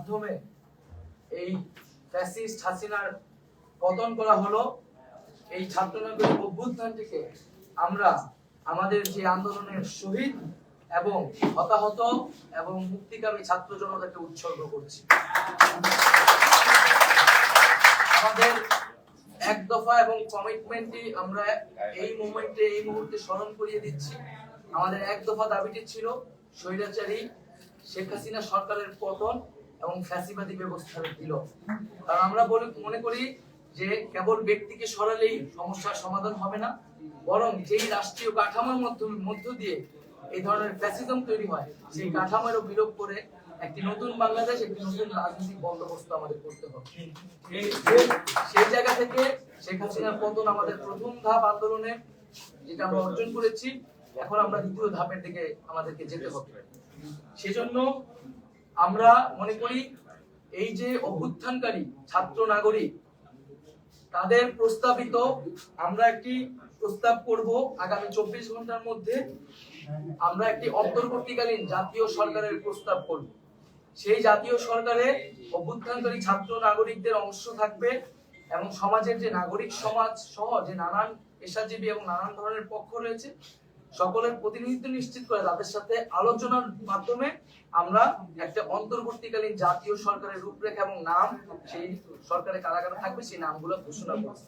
মাধ্যমে এই ফ্যাসিস্ট হাসিনার পতন করা হলো। এই ছাত্রনগরী অভ্যুত্থানটিকে আমরা আমাদের যে আন্দোলনের শহীদ এবং হতাহত এবং মুক্তিকামী ছাত্র জনতাকে উৎসর্গ করছি। আমাদের এক দফা এবং কমিটমেন্টই আমরা এই মুমেন্টে, এই মুহূর্তে স্মরণ করিয়ে দিচ্ছি। আমাদের এক দফা দাবিটি ছিল, স্বৈরাচারী শেখ হাসিনা সরকারের পতন এবং ফ্যাসিবাদী ব্যবস্থার দিল। কারণ আমরা বলি, মনে করি যে কেবল ব্যক্তিকে সরালেই সমস্যার সমাধান হবে না, বরং যেই রাষ্ট্রীয় কাঠামোর মধ্য মধ্য দিয়ে এই ধরনের ফ্যাসিজম তৈরি হয়, সেই কাঠামোরও বিলোপ করে একটি নতুন বাংলাদেশ, একটি নতুন রাজনৈতিক বন্দোবস্ত আমাদের করতে হবে। সেই জায়গা থেকে শেখ হাসিনার পতন আমাদের প্রথম ধাপ আন্দোলনে যেটা আমরা অর্জন করেছি, এখন আমরা দ্বিতীয় ধাপের দিকে আমাদেরকে যেতে হবে। সেজন্য আমরা মনে করি এই যে অভ্যুত্থানকারী ছাত্র নাগরিক, তাদের প্রস্তাবিত আমরা একটি প্রস্তাব করব আগামী চব্বিশ ঘণ্টার মধ্যে। আমরা একটি অন্তর্বর্তীকালীন জাতীয় সরকারের প্রস্তাব করব। সেই জাতীয় সরকারে অভ্যুত্থানকারী ছাত্র নাগরিকদের অংশ থাকবে এবং সমাজের যে নাগরিক সমাজ সহ যে নানান পেশাজীবী এবং নানান ধরনের পক্ষ রয়েছে সকলের প্রতিনিধিত্ব নিশ্চিত করে তাদের সাথে আলোচনার মাধ্যমে আমরা একটা অন্তর্বর্তীকালীন জাতীয় সরকারের রূপরেখা এবং নাম, সেই সরকারে কারা কারা থাকবে, সেই নামগুলো ঘোষণা করব।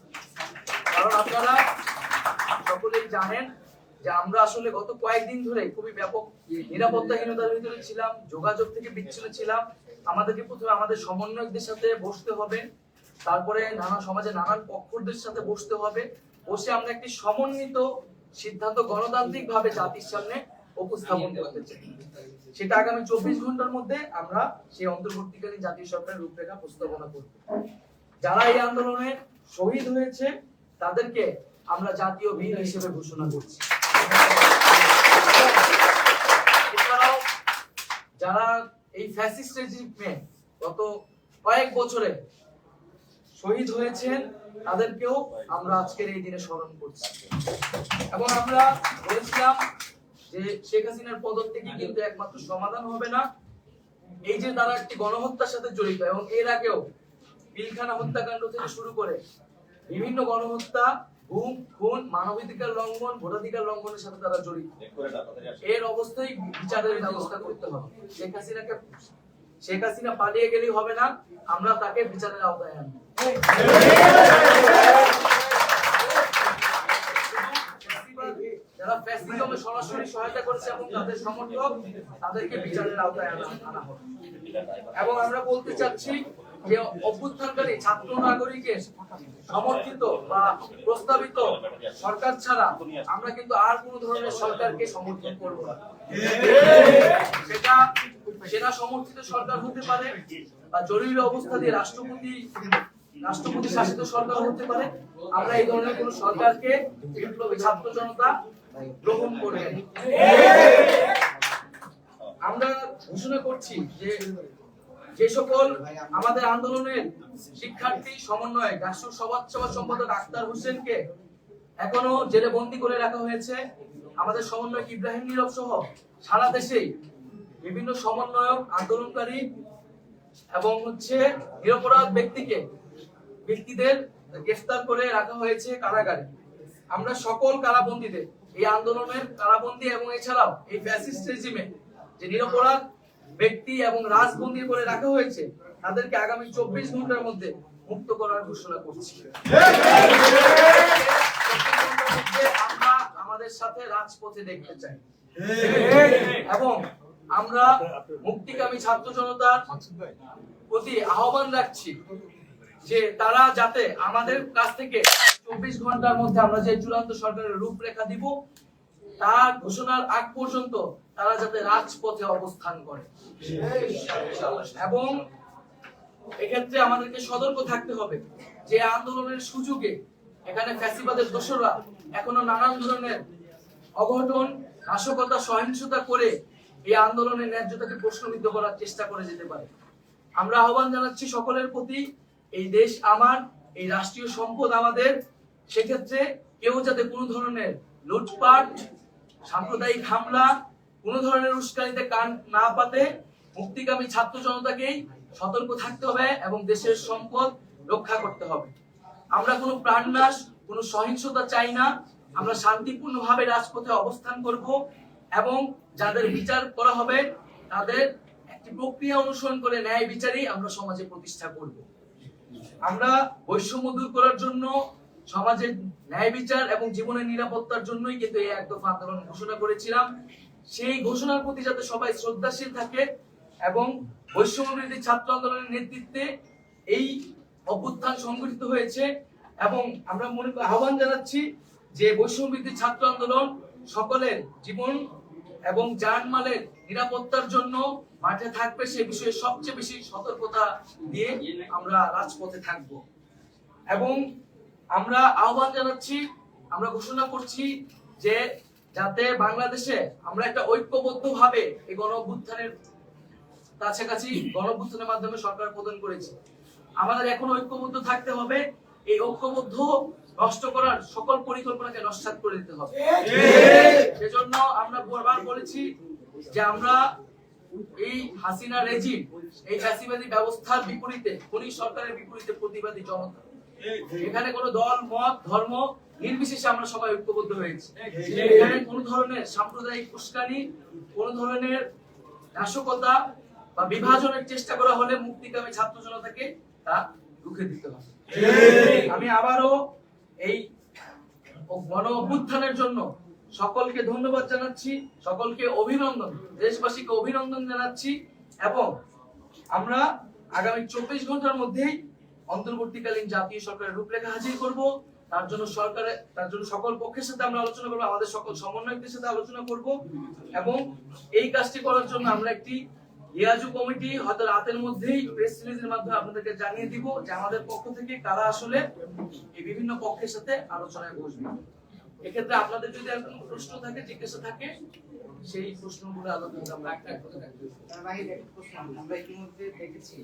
কারণ আপনারা সকলেই জানেন যে আমরা আসলে গত কয়েকদিন ধরে খুবই ব্যাপক নিরাপত্তাহীনতার ভিতরে ছিলাম, যোগাযোগ থেকে বিচ্ছিন্ন ছিলাম। আমাদেরকে প্রথমে আমাদের সমন্বয়কদের সাথে বসতে হবে, তারপরে নানা সমাজে নানান পক্ষদের সাথে বসতে হবে। বসে আমরা একটি সমন্বিত সিদ্ধান্ত গণতান্ত্রিক ভাবে জাতির সামনে উপস্থাপন করতে চাই সেটা আগামী চব্বিশ ঘণ্টার মধ্যে আমরা সেই অন্তর্বর্তীকালীন জাতীয় সরকারের রূপরেখা উপস্থাপনা করব। যারা এই আন্দোলনে শহীদ হয়েছে, তাদেরকে আমরা জাতীয় বীর হিসেবে ঘোষণা করছি। এছাড়াও যারা এই ফ্যাসিস্ট রেজিমে গত কয়েক বছরে শহীদ হয়েছেন তাদেরকেও আমরা আজকের এই দিনে স্মরণ করছি। এবং আমরা বলেছিলাম যে শেখ হাসিনার পদত্যাগে কিন্তু একমাত্র সমাধান হবে না। এই যে তারা একটি গণহত্যার সাথে জড়িত এবং এর আগেও পিলখানা হত্যাকাণ্ড থেকে শুরু করে বিভিন্ন গণহত্যা গুম খুন মানবাধিকার লঙ্ঘন ভোটাধিকার লঙ্ঘনের সাথে তারা জড়িত। এর অবস্থায় বিচারের ব্যবস্থা করতে হবে। শেখ হাসিনাকে শেখ হাসিনা পালিয়ে গেলেই হবে না, আমরা তাকে বিচারের আওতায় আনব। সরাসরি সহায়তা করেছে তাদেরকে বিচারের আওতায় এবং আমরা বলতে চাচ্ছি যে অভ্যুত্থানকারী ছাত্র নাগরিকের সমর্থিত বা প্রস্তাবিত সরকার ছাড়া আমরা কিন্তু আর কোন ধরনের সরকারকে সমর্থন করব না। সেটা সেনা সমর্থিত সরকার হতে পারে বা জরুরি অবস্থা দিয়ে রাষ্ট্রপতি রাষ্ট্রপতি শাসিত সরকার হতে পারে, আমরা এই ধরনের কোন সরকারকে বিপ্লবী ছাত্র জনতা গ্রহণ করবে আমরা ঘোষণা করছি যে যে সকল আমাদের আন্দোলনের শিক্ষার্থী সমন্বয় রাষ্ট্র সমাজ সেবা সম্পাদক আক্তার হোসেনকে এখনও জেলে বন্দি করে রাখা হয়েছে। আমাদের সমন্বয়ক ইব্রাহিম নীরব সহ সারা দেশেই বিভিন্ন সমন্বয়ক, আন্দোলনকারী এবং হচ্ছে নিরপরাধ ব্যক্তিকে, ব্যক্তিদের গ্রেফতার করে রাখা হয়েছে কারাগারে। আমরা সকল কারাবন্দীদের, এই আন্দোলনের কারাবন্দী এবং এছাড়াও এই ফ্যাসিস্ট রেজিমে যে নিরপরাধ ব্যক্তি এবং রাজবন্দী করে রাখা হয়েছে, তাদেরকে আগামী চব্বিশ ঘণ্টার মধ্যে মুক্ত করার ঘোষণা করছি। আমরা আমাদের সাথে রাজপথে দেখতে চাই। এবং আমরা মুক্তিকামী ছাত্র জনতার প্রতি আহ্বান রাখছি যে তারা যাতে আমাদের কাছ থেকে চব্বিশ ঘণ্টার মধ্যে আমরা যে চূড়ান্ত সরকারের রূপরেখা দিব, তার ঘোষণার আগ পর্যন্ত তারা যাতে রাজপথে অবস্থান করে। এবং এক্ষেত্রে আমাদেরকে সতর্ক থাকতে হবে যে আন্দোলনের সুযোগে এখানে ফ্যাসিবাদের দোসররা এখনও নানান ধরনের অঘটন, নাশকতা, সহিংসতা করে এই আন্দোলনের ন্যায্যতাকে প্রশ্নবিদ্ধ করার চেষ্টা করে যেতে পারে। আমরা আহ্বান জানাচ্ছি সকলের প্রতি, এই দেশ আমার, এই রাষ্ট্রীয় সম্পদ আমাদের। সেক্ষেত্রে কেউ যাতে কোনো ধরনের লুটপাট, সাম্প্রদায়িক হামলা, কোনো ধরনের উস্কানিতে কান না পাতে, মুক্তিকামী ছাত্র জনতাকেই সতর্ক থাকতে হবে এবং দেশের সম্পদ রক্ষা করতে হবে। আমরা কোনো প্রাণনাশ, কোনো সহিংসতা চাই না। আমরা শান্তিপূর্ণভাবে রাজপথে অবস্থান করব। এবং যাদের বিচার করা হবে, তাদের একটি প্রক্রিয়া অনুসরণ করে ন্যায় বিচারই আমরা সমাজে প্রতিষ্ঠা করব। আমরা বৈষম্য দূর করার জন্য সমাজের ন্যায় বিচার এবং জীবনের নিরাপত্তার জন্যই কিন্তু এই এক দফা আন্দোলন ঘোষণা করেছিলাম। সেই ঘোষণার প্রতি যাতে সবাই শ্রদ্ধাশীল থাকে এবং বৈষম্য বিরোধী ছাত্র আন্দোলনের নেতৃত্বে এই অভ্যুত্থান সংগঠিত হয়েছে এবং আমরা মনে আহ্বান জানাচ্ছি যে বৈষম্য বিরোধী ছাত্র আন্দোলন সকলের জীবন এবং জানমালের নিরাপত্তার জন্য মাঠে থাকবে সে বিষয়ে সবচেয়ে বেশি সতর্কতা দিয়ে আমরা রাজপথে থাকব। এবং আমরা আহ্বান জানাচ্ছি, আমরা ঘোষণা করছি যে যাতে বাংলাদেশে আমরা একটা ঐক্যবদ্ধ ভাবে এই গণ অভ্যুত্থানের কাছাকাছি গণ অভ্যুত্থানের মাধ্যমে সরকার প্রদান করেছে। আমাদের এখন ঐক্যবদ্ধ থাকতে হবে, এই ঐক্যবদ্ধ নষ্ট করার সকল পরিকল্পনাকে নস্যাৎ করে দিতে হবে। সেজন্য আমরা বারবার বলেছি যে আমরা এই হাসিনা রেজিম এই ফ্যাসিবাদী ব্যবস্থার বিপরীতে খনি সরকারের বিপরীতে প্রতিবাদী জনতা। এখানে কোনো দল, মত, ধর্ম নির্বিশেষে আমরা সবাই ঐক্যবদ্ধ হয়েছি। এখানে কোনো ধরনের সাম্প্রদায়িক উস্কানি, কোন ধরনের নাশকতা বা বিভাজনের চেষ্টা করা হলে মুক্তিকামী ছাত্র জনতাকে তা রুখে দিতে হবে। আমি আবারও এই গণ জন্য সকলকে ধন্যবাদ জানাচ্ছি, সকলকে অভিনন্দন, দেশবাসীকে অভিনন্দন জানাচ্ছি এবং আমরা আগামী চব্বিশ ঘণ্টার মধ্যেই অন্তর্বর্তীকালীন জাতীয় সরকারের রূপরেখা হাজির করব। তার জন্য সরকারের তার জন্য সকল পক্ষের সাথে আমরা আলোচনা করব, আমাদের সকল সমন্বয়কদের সাথে আলোচনা করব এবং এই কাজটি করার জন্য আমরা একটি ইয়াজু কমিটি হয়তো রাতের মধ্যেই প্রেস রিলিজের মাধ্যমে আপনাদেরকে জানিয়ে দিব যে আমাদের পক্ষ থেকে কারা আসলে এই বিভিন্ন পক্ষের সাথে আলোচনায় বসবে। এক্ষেত্রে আপনাদের যদি আর কোনো প্রশ্ন থাকে, জিজ্ঞাসা থাকে, সেই প্রশ্নগুলো আলোচনা আমরা একটা একটা প্রশ্ন আমরা ইতিমধ্যে দেখেছি।